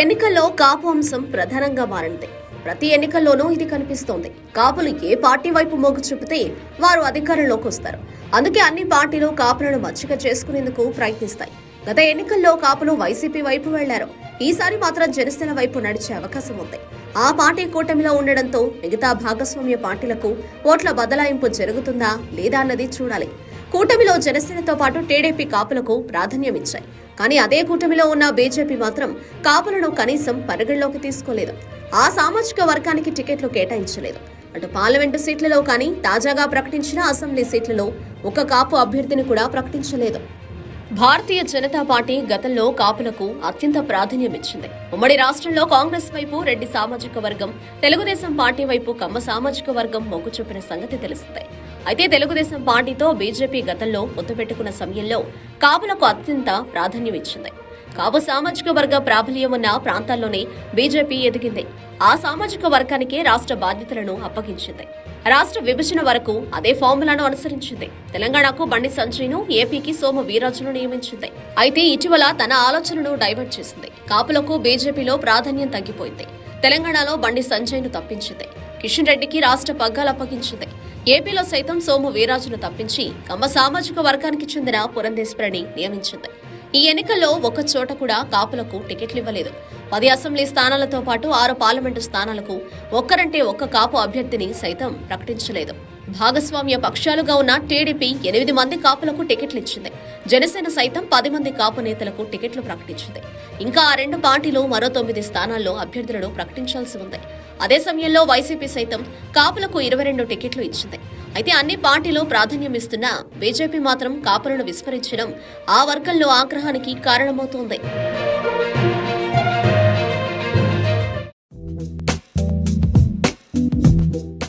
ఎన్నికల్లో కాపు అంశం ప్రధానంగా మారింది. ప్రతి ఎన్నికల్లోనూ ఇది కనిపిస్తోంది. కాపులు ఏ పార్టీ వైపు మొగ్గు చూపితే వారు అధికారంలోకి వస్తారు. అందుకే అన్ని పార్టీలు కాపులను మచ్చిక చేసుకునేందుకు ప్రయత్నిస్తాయి. గత ఎన్నికల్లో కాపులు వైసీపీ వైపు వెళ్ళారు. ఈసారి మాత్రం జనసేన వైపు నడిచే అవకాశం ఉంది. ఆ పార్టీ కూటమిలో ఉండడంతో మిగతా భాగస్వామ్య పార్టీలకు ఓట్ల బదలాయింపు జరుగుతుందా లేదా అన్నది చూడాలి. కూటమిలో జనసేనతో పాటు టీడీపీ కాపులకు ప్రాధాన్యమిచ్చాయి కానీ అదే కూటమిలో ఉన్న బీజేపీ మాత్రం కాపులను కనీసం పరిగణలోకి తీసుకోలేదు. ఆ సామాజిక వర్గానికి టికెట్లు కేటాయించలేదు. అటు పార్లమెంటు సీట్లలో కానీ తాజాగా ప్రకటించిన అసెంబ్లీ సీట్లలో ఒక కాపు అభ్యర్థిని కూడా ప్రకటించలేదు. భారతీయ జనతా పార్టీ గతంలో కాపులకు అత్యంత ప్రాధాన్యం ఇచ్చింది. ఉమ్మడి రాష్ట్రంలో కాంగ్రెస్ వైపు రెడ్డి సామాజిక వర్గం తెలుగుదేశం పార్టీ వైపు కమ్మ సామాజిక వర్గం మొగ్గు చూపిన సంగతి తెలిసిందే అయితే తెలుగుదేశం పార్టీతో బీజేపీ గతంలో పొత్తు పెట్టుకున్న సమయంలో కాపులకు అత్యంత ప్రాధాన్యం ఇచ్చింది. కావు సామాజిక వర్గ ప్రాబల్యం ఉన్న ప్రాంతాల్లోనే బీజేపీ ఎదిగింది. ఆ సామాజిక వర్గానికే రాష్ట్ర బాధ్యతలను అప్పగించింది. రాష్ట్ర విభజన వరకు అదే ఫార్ములాను అనుసరించింది. తెలంగాణకు బండి సంజయ్ను ఏపీకి సోమ వీరాజును నియమించింది. అయితే ఇటీవల తన ఆలోచనను డైవర్ట్ చేసింది. కాపులకు బీజేపీలో ప్రాధాన్యం తగ్గిపోయింది. తెలంగాణలో బండి సంజయ్ను తప్పించింది. కిషన్ రెడ్డికి రాష్ట్ర పగ్గాలు అప్పగించింది. ఏపీలో సైతం సోము వీరాజును తప్పించి కమ్మ సామాజిక వర్గానికి చెందిన పురంధేశ్వరిని నియమించింది. ఈ ఎన్నికల్లో ఒక్క చోట కూడా కాపులకు టికెట్లు ఇవ్వలేదు. పది అసెంబ్లీ స్థానాలతో పాటు ఆరు పార్లమెంటు స్థానాలకు ఒక్కరంటే ఒక్క కాపు అభ్యర్థిని సైతం ప్రకటించలేదు. భాగస్వామ్య పక్షాలుగా ఉన్న టీడీపీ ఎనిమిది మంది కాపులకు టికెట్లు ఇచ్చింది. జనసేన సైతం పది మంది కాపు నేతలకు టికెట్లు ప్రకటించింది. ఇంకా ఆ రెండు పార్టీలు మరో తొమ్మిది స్థానాల్లో అభ్యర్థులను ప్రకటించాల్సి ఉంది. అదే సమయంలో వైసీపీ సైతం కాపులకు ఇరవై రెండు టికెట్లు ఇచ్చింది. అయితే అన్ని పార్టీలు ప్రాధాన్యమిస్తున్న బీజేపీ మాత్రం కాపులను విస్మరించడం ఆ వర్గంలో ఆగ్రహానికి కారణమవుతోంది.